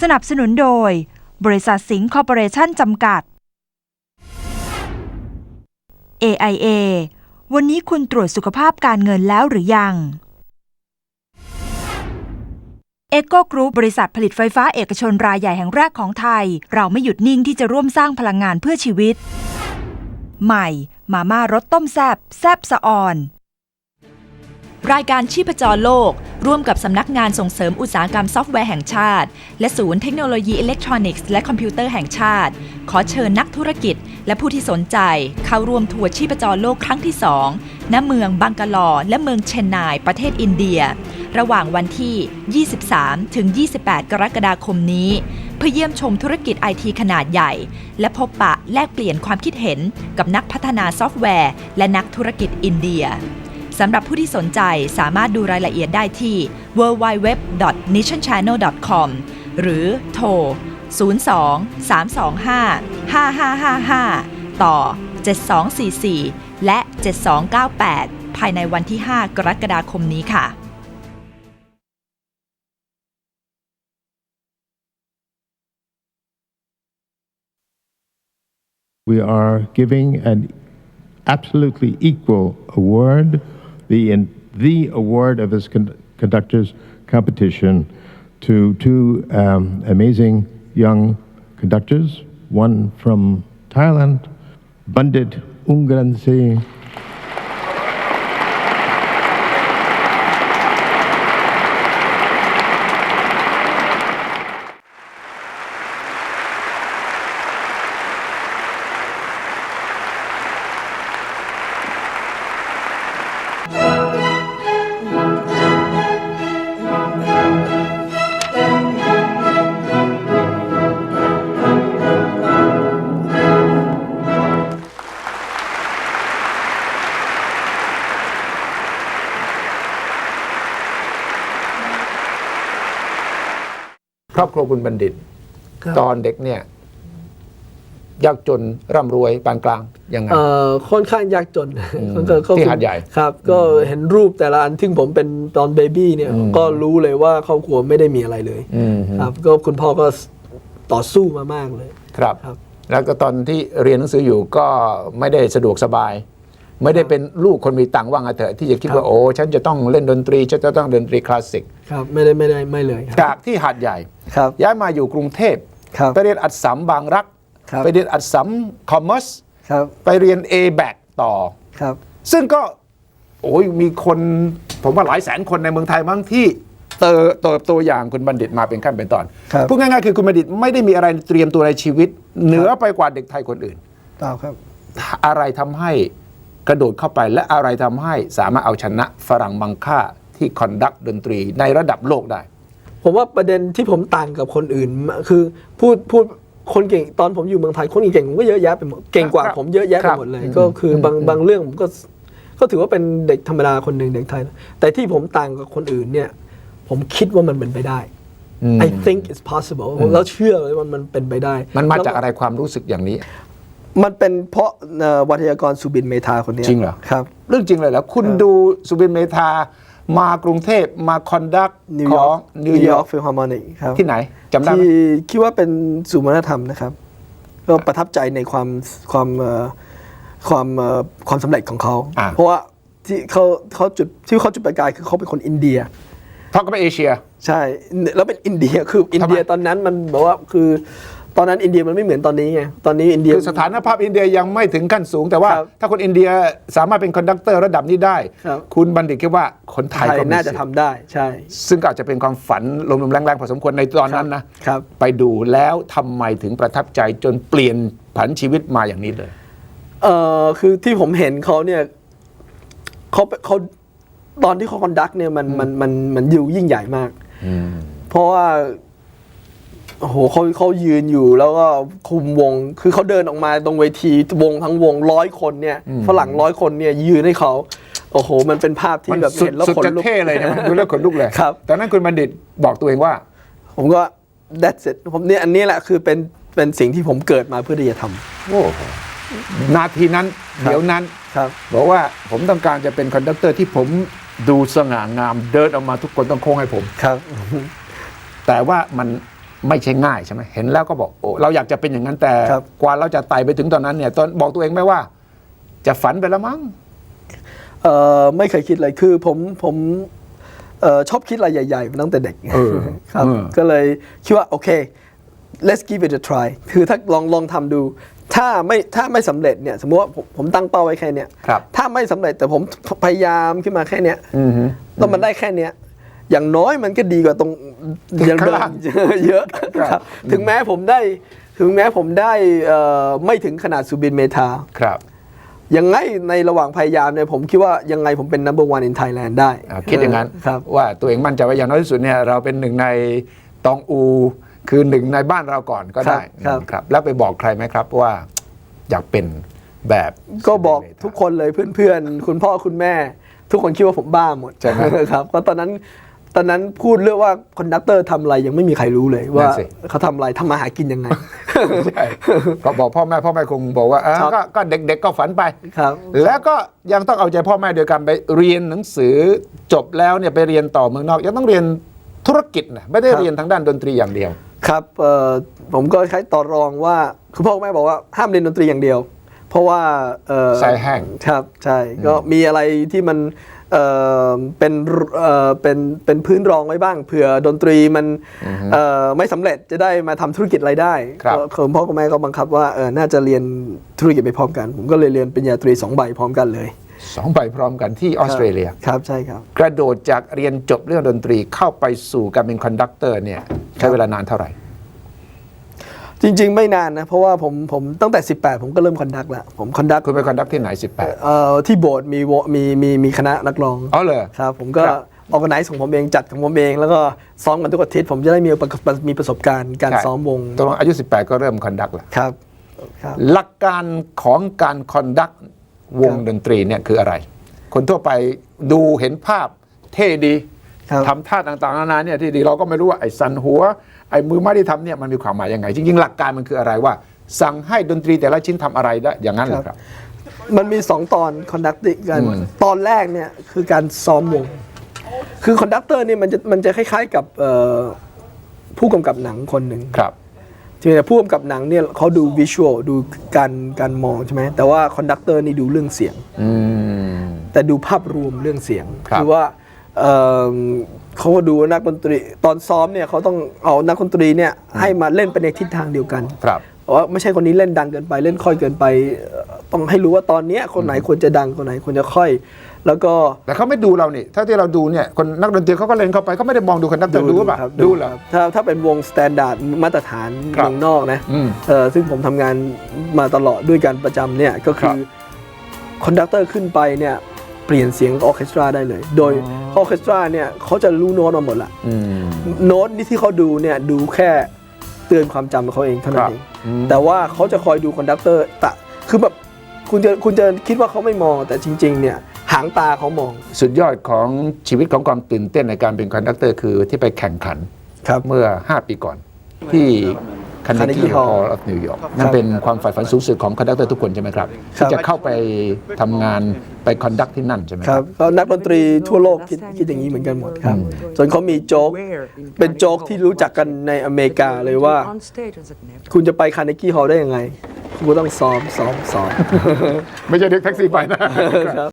สนับสนุนโดย บริษัทสิงห์คอร์ปอเรชั่นจำกัด AIA วันนี้คุณตรวจสุขภาพการเงินแล้วหรือยังเอโกกรุ๊ปบริษัทผลิตไฟฟ้าเอกชนรายใหญ่แห่งแรกของไทย เราไม่หยุดนิ่งที่จะร่วมสร้างพลังงานเพื่อชีวิต ใหม่ มาม่ารสต้มแซบแซบสะออน รายการชีพจรโลก ร่วมกับสำนักงานส่งเสริมอุตสาหกรรมซอฟต์แวร์แห่งชาติ และศูนย์เทคโนโลยีอิเล็กทรอนิกส์และคอมพิวเตอร์แห่งชาติ ขอเชิญนักธุรกิจ และผู้ที่สนใจ เข้าร่วมทัวร์ชีพจรโลกครั้งที่ 2 ณ เมืองบังกาลอ และเมืองเชนนาย ประเทศอินเดีย ระหว่างวันที่ 23 ถึง 28 กรกฎาคมนี้ เพื่อเยี่ยมชมธุรกิจไอทีขนาดใหญ่ และพบปะแลกเปลี่ยนความคิดเห็นกับนักพัฒนาซอฟต์แวร์ และนักธุรกิจอินเดีย สำหรับผู้ที่สนใจสามารถดูรายละเอียดได้ที่ www.nationchannel.com หรือโทร 02 325 5555 ต่อ 7244 และ 7298 ภายในวันที่ 5 กรกฎาคมนี้ค่ะ We are giving an absolutely equal award, the, in, the award of this con- conductors competition to two um, amazing young conductors, one from Thailand, Bandit Ungranse, รอบครัวคุณบัณฑิต ครับตอนเด็กเนี่ย ยากจนร่ำรวยปานกลางยังไง เอ่อค่อนข้างยากจนอืมก็ก็ที่หาดใหญ่ครับ ก็เห็นรูปแต่ละอันที่ผมเป็นตอนเบบี้เนี่ย อืม ก็รู้เลยว่าครอบครัวไม่ได้มีอะไรเลย อืมครับ ก็คุณพ่อก็ต่อสู้มามากเลย ครับ ครับ แล้วก็ตอนที่เรียนหนังสืออยู่ก็ไม่ได้สะดวกสบาย ไม่ได้เป็นลูกคนมีตังค์ว่างนเถอะที่จะคิดว่าครับโอ้ฉันจะต้องเล่นดนตรีฉันจะต้องดนตรีคลาสสิก ครับไม่ได้ไม่ได้ไม่เลยครับ จากที่หาดใหญ่ ครับ ย้ายมาอยู่กรุงเทพครับ ไปเรียนอัดสัมบางรัก ครับ ไปเรียนอัดสัมคอมเมอร์สครับ ไปเรียน A b a c ต่อ ครับ ซึ่งก็ โอ้ยมีคนผมว่าหลายแสนคนในเมืองไทยมั้งที่เติบเติบโตอย่างคุณบัณฑิตมาเป็นขั้นเป็นตอน ครับ พูดง่ายๆคือคุณบัณฑิตไม่ได้มีอะไรเตรียมตัวในชีวิต เหนือไปกว่าเด็กไทยคนอื่นตามครับ อะไรทำให้กระโดดเข้าไปและอะไรทำให้สามารถเอาชนะฝรั่งมังค่า ที่คอนดักดนตรีในระดับโลกได้ ผมว่าประเด็นที่ผมต่างกับคนอื่นมากคือพูดพูดคนเก่งตอนผมอยู่เมืองไทยคนเก่งๆผมก็เยอะแยะไปหมดเก่งกว่าครับผมเยอะแยะคไปรับหมดเลยอืมก็คืออบางอืมบางเรื่องผมก็ก็ถือว่าเป็นเด็กธรรมดาคนหนึ่งเด็กไทยนะแต่ที่ผมต่างกับคนอื่นเนี่ย ผมคิดว่ามันเป็นไปได้ I think it's possible แล้วเชื่อเลยว่ามันเป็นไปได้ มันมาแล้วจากอะไรความรู้สึกอย่างนี้ มันเป็นเพราะเอ่อวัทยากรสุบินเมธาคนเนี้ยจริงเหรอครับ เรื่องจริงเลยแล้วคุณดูสุบินเมธา มากรุงเทพมาคอนดักนิวขยอองร์กนิวยอร์กฟิลฮาร์โมนิกครับที่ไหนจำได้ไหมที่คิดว่าเป็นศูนย์วัฒนธรรมนะครับ ก็ประทับใจในความความเอ่อความเอ่อความสำเร็จของเขา อ่า เพราะว่าที่เขาเขาจุดที่เขาจุดประกายคือเขาเป็นคนอินเดีย เพราะก็เป็นเอเชีย ใช่ แล้วเป็นอินเดียคืออินเดียทำไมตอนนั้นมันบอกว่าคือ ตอนนั้นอินเดียมันไม่เหมือนตอนนี้ไงตอนนี้อินเดีย คือสถานภาพอินเดียยังไม่ถึงขั้นสูง แต่ว่าครับถ้าคนอินเดียสามารถเป็นคอนดักเตอร์ระดับนี้ได้ ครับ คุณบัณฑิตคิดว่าคนไทไทยยก็มีน่าจะสิทธิ์ทำได้ใช่ซึ่งก็อาจจะเป็นความฝันลมๆแรงๆพอสมควรในตอนนั้นนะ ครับ ไปดูแล้วทำไมถึงประทับใจจนเปลี่ยนผันชีวิตมาอย่างนี้เลย เอ่อคือที่ผมเห็นเขาเนี่ยเขาเขาตอนที่เขาคอนดักเนี่ยมันมันมันมันอยู่ยิ่งใหญ่มาก เพราะว่า โอ้โหเขาเขายืนอยู่แล้วก็คุมวง คือเขาเดินออกมาตรงเวทีวงทั้งวงร้อยคนเนี่ยฝรั่งร้อยคนเนี่ยยืนให้เขาโอ้โห มันเป็นภาพที่มันแบบสุดเห็นแล้วสุดขนจะลุกเท่เลยนะดูแล้วขนลุกเลยครับตอนนั้นคุณบัณฑิตบอกตัวเองว่า ผมก็ that's it ผมเนี่ยอันนี้แหละคือเป็นเป็นสิ่งที่ผมเกิดมาเพื่อที่จะทโอ้โหนาทีนั้นครับเดี๋ยวนั้นำครับบอกว่าผมต้องการจะเป็นคอนดักเตอร์ที่ผมดูสง่างามเดินออกมาทุกคนต้องโค้งให้ผมครับ แต่ว่ามัน ไม่ใช่ง่ายใช่ไหมเห็นแล้วก็บอกโอ้เราอยากจะเป็นอย่างนั้นแต่ครับกว่าเราจะไต่ไปถึงตอนนั้นเนี่ยตอนบอกตัวเองไหมว่า จะฝันไปแล้วมั้ง เอ่อไม่เคยคิดเลยคือผมผมเอ่อชอบคิดอะไรใหญ่ๆมาตั้งแต่เด็กเออครับ เออ ก็เลยคิดว่า โอเค let's give it a try คือถ้าลองลองทำดู ถ้าไม่ถ้าไม่สำเร็จเนี่ย สมมติว่าผมผมตั้งเป้าไว้แค่เนี้ยครับ ถ้าไม่สำเร็จแต่ผมพยายามขึ้นมาแค่เนี้ยอือฮึ แล้วมันได้แค่เนี้ย อย่างน้อยมันก็ดีกว่าตรงอย่างเดิข้างล่างมเยอะครับถึงแม้ผมได้ถึงแม้ผมได้เอ่อไม่ถึงขนาดสุบินเมธาครับยังไงในระหว่างพยายามเนี่ยผมคิดว่ายังไงผมเป็น number one in Thailand ได้อ่าคิดอย่างนั้นครับว่าตัวเองมั่นใจว่าอย่างน้อยที่สุดเนี่ยเราเป็นหนึ่งในตองอู คือหนึ่งในบ้านเราก่อนก็ได้ครับครับแล้วไปบอกใครไหมครับว่าอยากเป็นแบบก็บอกทุกคนเลยเพื่อนๆ คุณพ่อคุณแม่ ทุกคนคิดว่าผมบ้าหมดใช่ไหมครับก็ตอนนั้น ตอนนั้นพูดเรื่องว่าคอนดักเตอร์ทำอะไรยังไม่มีใครรู้เลยว่านั่นสิ เขาทำอะไรทำมาหากินยังไง ใช่ก็บอกพ่อแม่พ่อแม่คงบอกว่าเออครับ ก็ก็เด็กๆก็ฝันไป ครับ แล้วก็ยังต้องเอาใจพ่อแม่โดยการไปเรียนหนังสือจบแล้วเนี่ยไปเรียนต่อเมืองนอก ยังต้องเรียนธุรกิจนะไม่ได้ครับ เรียนทางด้านดนตรีอย่างเดียว ครับเอ่อผมก็ใช้ต่อรองว่าคือพ่อกับแม่บอกว่าห้ามเรียนดนตรีอย่างเดียว เพราะว่าเอ่อสายแห้ง ครับ ใช่ก็มีอะไรที่มัน เอ่อเป็นเอ่อเป็นเป็นพื้นรองไว้บ้างเผื่อดนตรีมันเอ่อไม่สำเร็จจะได้มาทำธุรกิจอะไรได้ครับก็คือพ่อกับแม่ก็บังคับว่าเออน่าจะเรียนธุรกิจไปพร้อมกัน ผมก็เลยเรียนปริญญาตรีสองใบพร้อมกันเลยสองใบพร้อมกันที่ออสเตรเลียครับใช่ครับ กระโดดจากเรียนจบเรื่องดนตรีเข้าไปสู่การเป็นคอนดักเตอร์เนี่ยใช้เวลานานเท่าไหร่ จริง ๆ ไม่นานนะ เพราะว่าผมผมตั้งแต่ 18 ผมก็เริ่มคอนดักแล้วผมคอนดักคุณไปคอนดักที่ไหน 18 เอ่อที่โบสถ์มีวมีมีมีคณะนักร้องอ๋อเลยครับ ผมก็ครับ ออกไนซ์ของผมเองจัดของผมเอง แล้วก็ซ้อมกันทุกอาทิตย์ผมจะได้มีประมีประสบการณ์การซ้อมวงตรงอายุ 18 ก็เริ่มคอนดักแล้วครับครับ หลักการของการคอนดักวงครับดนตรีเนี่ยคืออะไร คนทั่วไปดูเห็นภาพเท่ดีครับ ทำท่าต่างๆนานาเนี่ยที่ดีเราก็ไม่รู้ว่าไอ้สันหัว ไอ้มือไม้ที่ทำเนี่ยมันมีความหมายยังไง จริงๆ หลักการมันคืออะไรว่า สั่งให้ดนตรีแต่ละชิ้นทำอะไรได้อย่างนั้นเหรอครับ มันมีสองตอนคอนดักติกันอืมตอนแรกเนี่ยคือการซ้อมวง คือคอนดักเตอร์เนี่ยมันจะมันจะคล้ายๆกับเอ่อผู้กำกับหนังคนหนึ่งครับทีนี้ผู้กำกับหนังเนี่ยเขาดูวิชวลดูการการมองใช่ไหมแต่ว่าคอนดักเตอร์นี่ดูเรื่องเสียงอืมแต่ดูภาพรวมเรื่องเสียงครับอว่า เอิ่มเขาก็ดูว่านักดนตรีตอนซ้อมเนี่ยเขาต้องเอานักดนตรีเนี่ยให้มาเล่นไปในทิศทางเดียวกันครับว่าไม่ใช่คนนี้เล่นดังเกินไปเล่นค่อยเกินไปเอ่อต้องให้รู้ว่าตอนเนี้ยคนไหนควรจะดังคนไหนควรจะค่อย แล้วก็แต่เขาไม่ดูเรานี่ถ้าที่เราดูเนี่ยคนนักดนตรีเขาก็เล่นเข้าไปเขาไม่ได้มองดูคอนดักเตอร์ดูหรือเปล่าครับดูเหรอครับถ้าถ้าเป็นวงสแตนดาร์ดมาตรฐานครับเมืองนอกนะอืมเออซึ่งผมทำงานมาตลอดด้วยการประจำเนี่ยก็ครัคือบคอนดักเตอร์ขึ้นไปเนี่ยเปลี่ยนเสียงออร์เคสตราได้เลย โดยออร์เคสตราเนี่ยเขาจะรู้โน้ตมาหมดละอืมโน้ตนี่ที่เขาดูเนี่ยดูแค่เตือนความจำของเขาเองเท่านั้ครันบเองอืมแต่ว่าเขาจะคอยดูคอนดักเตอร์ตะคือแบบคุณจะคุณจะคิดว่าเขาไม่มองแต่จริง ๆ เนี่ยหางตาเขามอง สุดยอดของชีวิตของความตื่นเต้นในการเป็นคอนดักเตอร์คือที่ไปแข่งขันครับเมื่อ 5 ปีก่อนที่ Carnegie Carnegie Hall Hall of New York นั่นเป็นความใฝ่ฝันสูงสุดของคอนดักเตอร์ทุกคนใช่ไหมครับครัที่บจะเข้าไปทำงานไปคอนดักที่นั่นใช่ไหมคครัรับบก็นักดนตรีทั่วโลกคิดคิดอย่างนี้เหมือนกันหมดครับ ส่วนเขามีโจ๊ก เป็นโจ๊กที่รู้จักกันในอเมริกาเลยว่า คุณจะไปคาร์เนกี้ฮอลได้ยังไง คุณก็ต้องซ้อมซ้อมซ้อม ไม่ใช่เด็กแท็กซี่ไปนะครับ